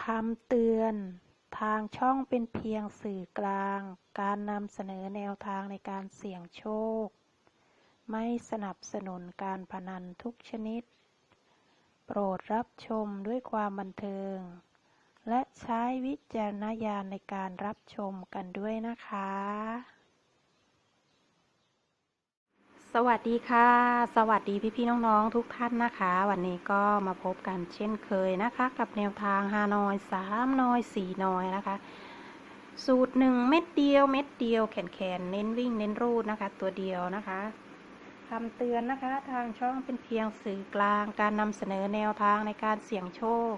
คำเตือน ทางช่องเป็นเพียงสื่อกลาง การนำเสนอแนวทางในการเสี่ยงโชค ไม่สนับสนุนการพนันทุกชนิด โปรดรับชมด้วยความบันเทิง และใช้วิจารณญาณในการรับชมกันด้วยนะคะ สวัสดีค่ะ สวัสดีพี่ๆน้องๆทุกท่านนะคะ วันนี้ก็มาพบกันเช่นเคยนะคะ กับแนวทางฮานอยสามนอยสี่นอยนะคะ สูตรหนึ่งเม็ดเดียวเม็ดเดียวแขนแขนเน้นวิ่งเน้นรูดนะคะ ตัวเดียวนะคะคำเตือนนะคะทางช่องเป็นเพียงสื่อกลางการนำเสนอแนวทางในการเสี่ยงโชค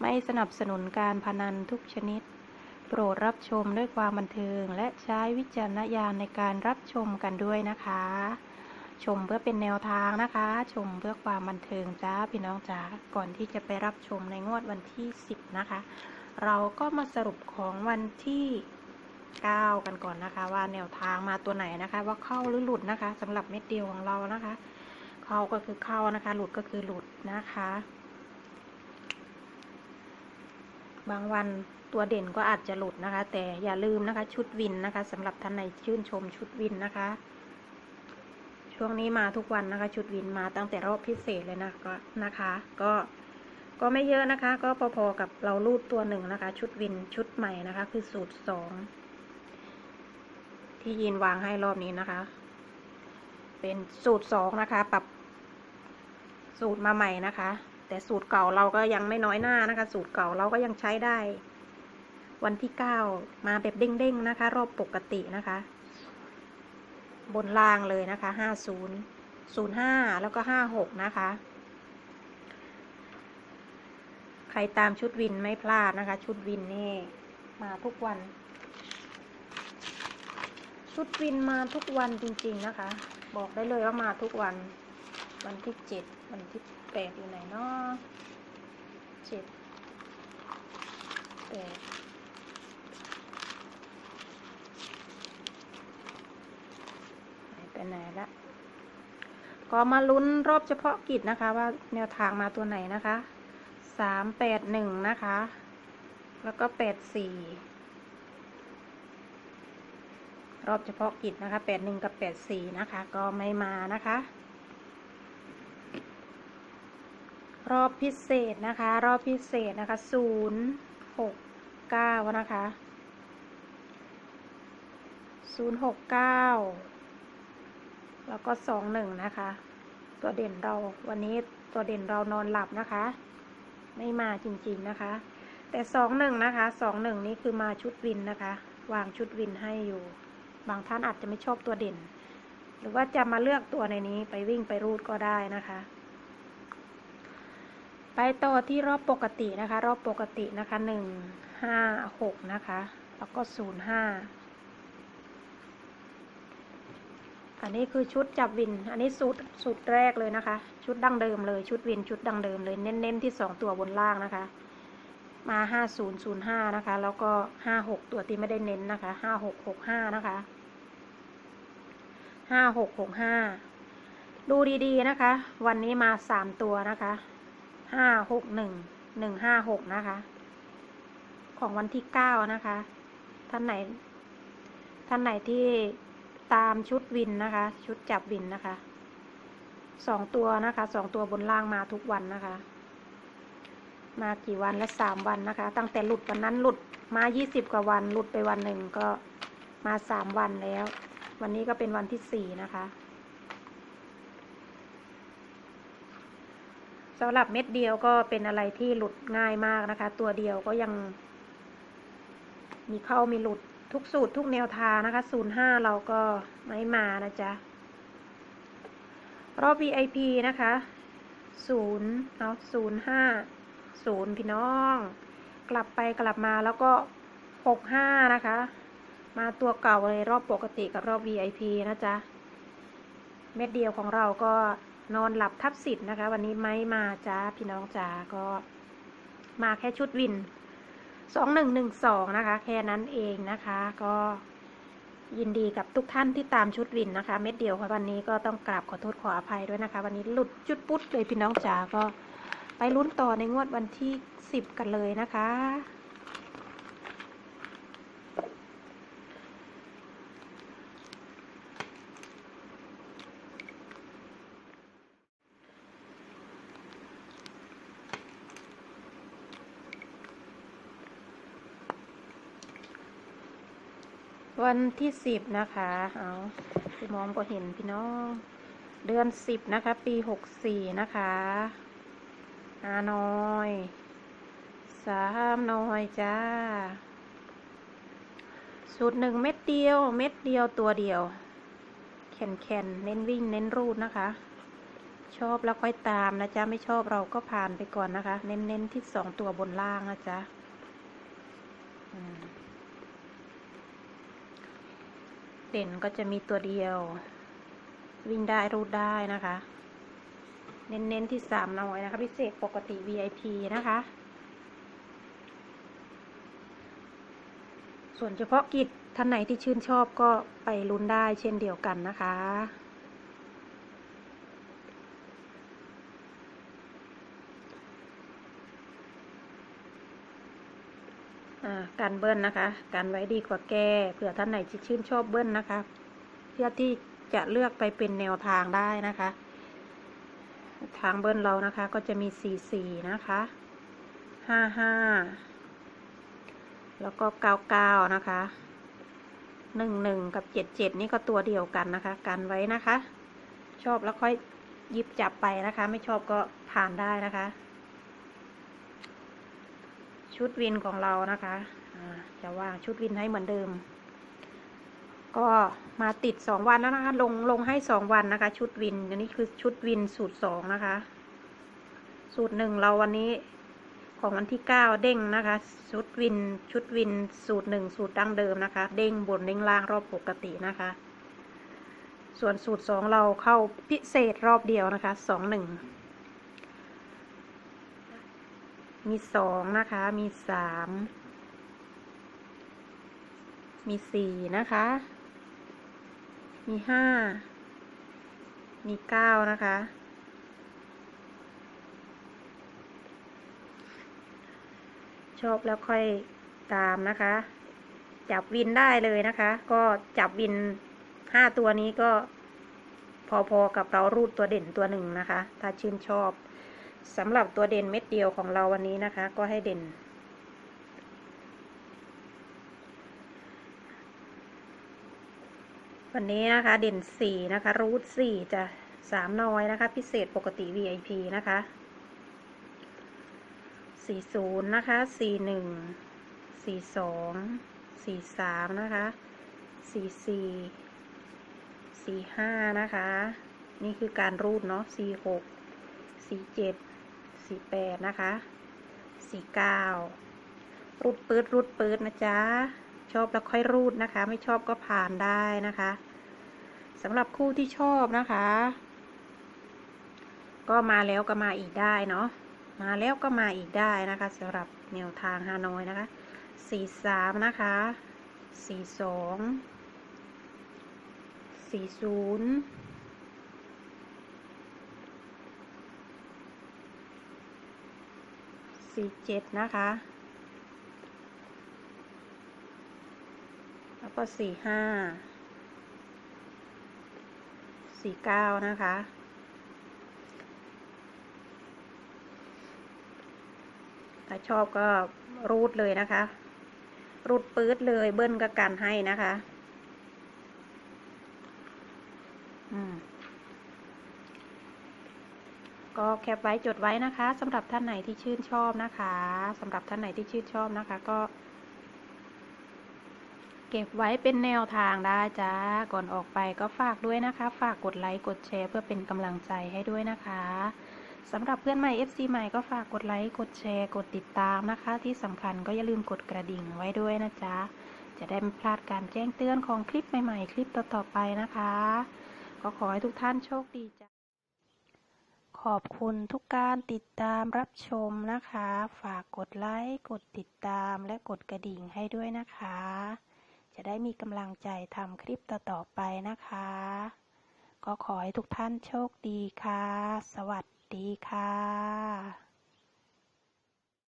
ไม่สนับสนุนการพนันทุกชนิด โปรดรับชมด้วยความบันเทิง และใช้วิจารณญาณในการรับชมกันด้วยนะคะ ชมเพื่อเป็นแนวทางนะคะ ชมเพื่อความบันเทิงจ้าพี่น้องจ้าก่อนที่จะไปรับชมในงวดวันที่ 10 นะคะ เราก็มาสรุปของวันที่ 9 กันก่อนนะคะ ว่าแนวทางมาตัวไหนนะคะ ว่าเข้าหรือหลุดนะคะสำหรับเม็ดเดียวของเรานะคะ เข้าก็คือเข้านะคะ หลุดก็คือหลุดนะคะ บางวันตัวเด่นก็อาจจะหลุดนะคะ แต่อย่าลืมนะคะ ชุดวินนะคะสำหรับท่านในชื่นชมชุดวินนะคะ ช่วงนี้มาทุกวันนะคะ ชุดวินมาตั้งแต่รอบพิเศษเลยนะก็นะคะ ก็ก็ไม่เยอะนะคะ ก็พอๆกับเรารูดตัวหนึ่งนะคะ ชุดวินชุดใหม่นะคะ คือสูตรสองที่ยินวางให้รอบนี้นะคะ เป็นสูตรสองนะคะ ปรับ สูตรมาใหม่นะคะ แต่สูตรเก่าเราก็ยังไม่น้อยหน้านะคะ สูตรเก่าเราก็ยังใช้ได้ วันที่เก้ามาแบบเด้งๆนะคะ รอบปกตินะคะ บนล่างเลยนะคะห้าศูนย์ศูนย์ห้าแล้วก็ห้าหกนะคะ ใครตามชุดวินไม่พลาดนะคะ ชุดวินนี่มาทุกวัน ชุดวินมาทุกวันจริง ๆนะคะ บอกได้เลยว่ามาทุกวัน วันที่เจ็ดวันที่แปดอยู่ไหนเนาะเจ็ดแปด หาย ไปไหนละก็มาลุ้นรอบเฉพาะกิจนะคะ ว่าแนวทางมาตัวไหนนะคะสามแปดหนึ่งนะคะ แล้วก็แปดสี่รอบเฉพาะกิจนะคะแปดหนึ่งกับแปดสี่นะคะ ก็ไม่มานะคะ รอบพิเศษนะคะ รอบพิเศษนะคะศูนย์หกเก้านะคะศูนย์หกเก้า แล้วก็สองหนึ่งนะคะ ตัวเด่นเราวันนี้ตัวเด่นเรานอนหลับนะคะ ไม่มาจริงๆนะคะ แต่สองหนึ่งนะคะสองหนึ่งนี้คือมาชุดวินนะคะ วางชุดวินให้อยู่ บางท่านอาจจะไม่ชอบตัวเด่น หรือว่าจะมาเลือกตัวในนี้ไปวิ่งไปรูดก็ได้นะคะ ไปต่อที่รอบปกตินะคะ รอบปกตินะคะหนึ่งห้าหกนะคะ แล้วก็ศูนย์ห้า อันนี้คือชุดจับวิน อันนี้สูตรสูตรแรกเลยนะคะ ชุดดั้งเดิมเลย ชุดวินชุดดั้งเดิมเลยเน้นๆที่สองตัวบนล่างนะคะ มาห้าศูนย์ศูนย์ห้านะคะ แล้วก็ห้าหกตัวที่ไม่ได้เน้นนะคะห้าหกหกห้านะคะห้าหกหกห้าดูดีๆนะคะ วันนี้มาสามตัวนะคะห้าหกหนึ่งหนึ่งห้าหกนะคะ ของวันที่เก้านะคะ ท่านไหน ท่านไหนที่ ตามชุดวินนะคะ ชุดจับวินนะคะสองตัวนะคะสองตัวบนล่างมาทุกวันนะคะ มากี่วันและสามวันนะคะ ตั้งแต่หลุดวันนั้นหลุดมายี่สิบกว่าวันหลุดไปวันหนึ่งก็มาสามวันแล้ว วันนี้ก็เป็นวันที่สี่นะคะสำหรับเม็ดเดียวก็เป็นอะไรที่หลุดง่ายมากนะคะ ตัวเดียวก็ยังมีเข้ามีหลุด ทุกสูตรทุกแนวทางนะคะ05เราก็ไม่มานะจ๊ะ รอบ VIP นะคะ0เนาะ05 0พี่น้อง กลับไปกลับมาแล้วก็65นะคะ มาตัวเก่าเลยรอบปกติกับรอบ VIP นะจ๊ะ เม็ดเดียวของเราก็นอนหลับทับสิทธิ์นะคะ วันนี้ไม่มาจ้าพี่น้องจ๋าก็มาแค่ชุดวิน สองหนึ่งหนึ่งสองนะคะ แค่นั้นเองนะคะ ก็ยินดีกับทุกท่านที่ตามชุดวินนะคะ เม็ดเดียวค่ะวันนี้ก็ต้องกราบขอโทษขออภัยด้วยนะคะ วันนี้หลุดจุดปุ๊ดเลยพี่น้องจ๋าก็ไปลุ้นต่อในงวดวันที่สิบกันเลยนะคะ วันที่สิบนะคะ เอาพี่มองก็เห็นพี่น้อง เดือนสิบนะคะ ปีหกสี่นะคะอาน้อย สามน้อยจ้า สูตรหนึ่งเม็ดเดียว เม็ดเดียวตัวเดียว แข็นแข็นเน้นวิ่งเน้นรูดนะคะ ชอบแล้วค่อยตามนะจ๊ะ ไม่ชอบเราก็ผ่านไปก่อนนะคะ เน้นเน้นที่สองตัวบนล่างนะจ๊ะอืม เด่นก็จะมีตัวเดียว วิ่งได้รูดได้นะคะ เน้นๆที่สามน้อยนะคะ พิเศษปกติ VIP นะคะ ส่วนเฉพาะกิจท่านไหนที่ชื่นชอบก็ไปลุ้นได้เช่นเดียวกันนะคะ การเบิ้ลนะคะ การไว้ดีกว่าแก้เผื่อท่านไหนที่ชื่นชอบเบิ้ลนะคะ เพื่อที่จะเลือกไปเป็นแนวทางได้นะคะ ทางเบิ้ลเรานะคะก็จะมีสี่สี่นะคะห้าห้าแล้วก็เก้าเก้านะคะหนึ่งหนึ่งกับเจ็ดเจ็ดนี่ก็ตัวเดียวกันนะคะ กันไว้นะคะ ชอบแล้วค่อยหยิบจับไปนะคะ ไม่ชอบก็ผ่านได้นะคะ ชุดวินของเรานะคะจะวางชุดวินให้เหมือนเดิม ก็มาติดสองวันแล้วนะคะ ลงลงให้สองวันนะคะ ชุดวิน อันนี้คือชุดวินสูตรสองนะคะ สูตรหนึ่งเราวันนี้ของวันที่เก้าเด้งนะคะ ชุดวินชุดวินสูตรหนึ่งสูตรดั้งเดิมนะคะ เด้งบนเด้งล่างรอบปกตินะคะ ส่วนสูตรสองเราเข้าพิเศษรอบเดียวนะคะสองหนึ่ง มีสองนะคะ มีสาม มีสี่นะคะ มีห้า มีเก้านะคะ ชอบแล้วค่อยตามนะคะ จับวินได้เลยนะคะ ก็จับวินห้าตัวนี้ก็พอๆกับเรารูดตัวเด่นตัวหนึ่งนะคะ ถ้าชื่นชอบ สำหรับตัวเด่นเม็ดเดียวของเราวันนี้นะคะ ก็ให้เด่น วันนี้นะคะเด่นสี่นะคะ รูทสี่จะสามน้อยนะคะ พิเศษปกติ VIP นะคะสี่ศูนย์นะคะสี่หนึ่งสี่สองสี่สามนะคะสี่สี่สี่ห้านะคะ นี่คือการรูดเนาะสี่หกสี่เจ็ด สี่แปดนะคะสี่เก้ารูดปืดรูดปืดนะจ๊ะ ชอบแล้วค่อยรูดนะคะ ไม่ชอบก็ผ่านได้นะคะสำหรับคู่ที่ชอบนะคะ ก็มาแล้วก็มาอีกได้เนาะมาแล้วก็มาอีกได้นะคะสำหรับแนวทางฮานอยนะคะสี่สามนะคะสี่สองสี่ศูนย์ สี่เจ็ดนะคะ แล้วก็สี่ห้าสี่เก้านะคะ ถ้าชอบก็รูดเลยนะคะ รูดปื๊ดเลยเบิ้ลก็กันให้นะคะ อืม ก็แคปไว้จดไว้นะคะสำหรับท่านไหนที่ชื่นชอบนะคะสำหรับท่านไหนที่ชื่นชอบนะคะ ก็ เก็บไว้เป็นแนวทางได้จ้าก่อนออกไปก็ฝากด้วยนะคะ ฝากกดไลค์กดแชร์เพื่อเป็นกำลังใจให้ด้วยนะคะสำหรับเพื่อนใหม่ FC ใหม่ก็ฝากกดไลค์ กดแชร์ กดติดตามนะคะ ที่สำคัญก็อย่าลืมกดกระดิ่งไว้ด้วยนะจ๊ะ จะได้ไม่พลาดการแจ้งเตือนของคลิปใหม่ ๆ คลิปต่อๆไปนะคะ ก็ขอให้ทุกท่านโชคดีจ้ะ ขอบคุณทุกการติดตามรับชมนะคะ ฝากกดไลค์ กดติดตามและกดกระดิ่งให้ด้วยนะคะ จะได้มีกำลังใจทำคลิปต่อๆไปนะคะ ก็ขอให้ทุกท่านโชคดีค่ะ สวัสดีค่ะ